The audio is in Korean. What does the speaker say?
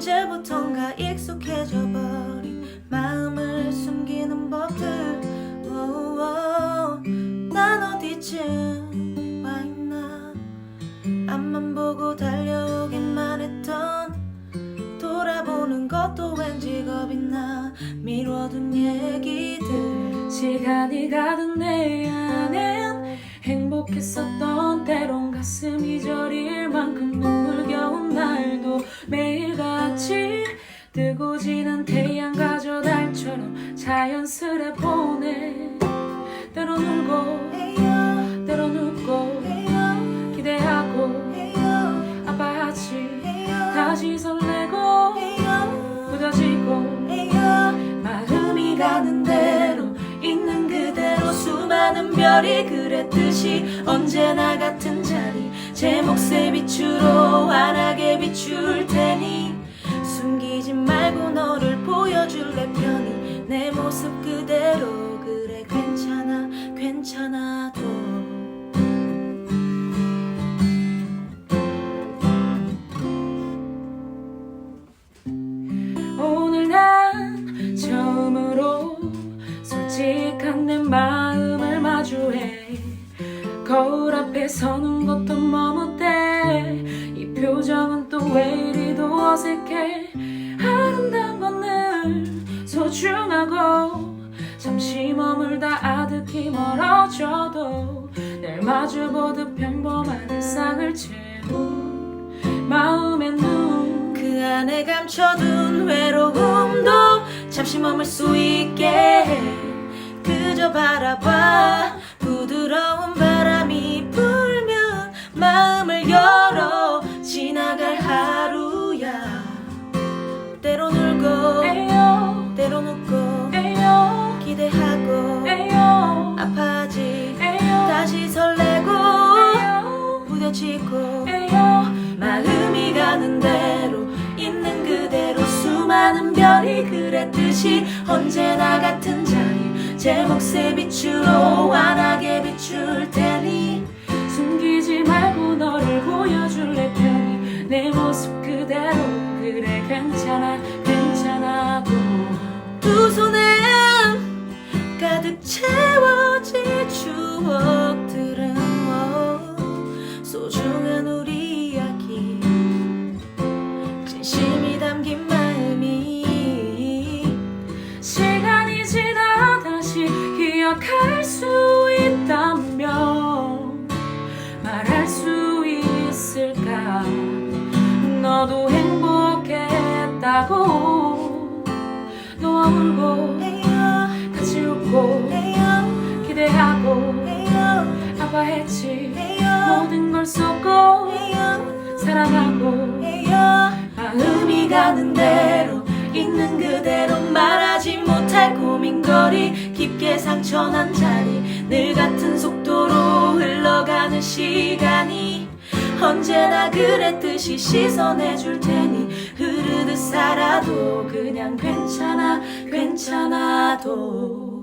언제부턴가 익숙해져 버린 마음을 숨기는 법들. 난 어디쯤 와 있나. 앞만 보고 달려오기만 했던 돌아보는 것도 왠지 겁이 나. 미뤄둔 얘기들. 시간이 가던 내 안엔 행복했었던 때론 가슴이 저릴 만 자연스레 보내. 때론 울고 웃고 에이요 기대하고 아파하지 다시 설레고 에이요 마음이 가는 대로 있는 그대로 수많은 별이 그랬듯이 언제나 같은 자리 제 몫의 빛으로 환하게 비출 모습 그대로 그래 괜찮아 괜찮아도. 오늘 난 처음으로 솔직한 내 마음을 마주해. 거울 앞에 서는 것도 머뭇대 이 표정은 또 왜 이리도 어색해. 아름다운 건 늘 소중하고 잠시 머물다 아득히 멀어져도 늘 마주보듯 평범한 일상을 채운 마음의 눈. 그 안에 감춰둔 외로움도 잠시 머물 수 있게 해 그저 바라봐 때론 웃고 에요. 기대하고 에요. 아파하지 에요. 다시 설레고 에요. 부딪히고 에요. 마음이 가는 대로 있는 그대로 수많은 별이 그랬듯이 언제나 같은 자리 제 몫의 빛으로 환하게 비출 테니 숨기지 말고 너를 보여줄래 편히 내 모습 그대로 그래 괜찮아 괜찮아도 두 손엔 가득 채워질 추억들은 뭐 소중한 우리 이야기 진심이 담긴 마음이. 시간이 지나 다시 기억할 수 있다면 말할 수 있을까? 너도 행복했다고 울고 에요. 같이 웃고 에요. 기대하고 아파했지. 모든 걸 쏟고 사랑하고 마음이 가는 대로 있는 그대로 말하지 못할 고민거리 깊게 상처난 자리 늘 같은 속도로 흘러가는 시간이 언제나 그랬듯이 씻어내줄 테니 흐르듯 살아도 그냥 괜찮아 괜찮아도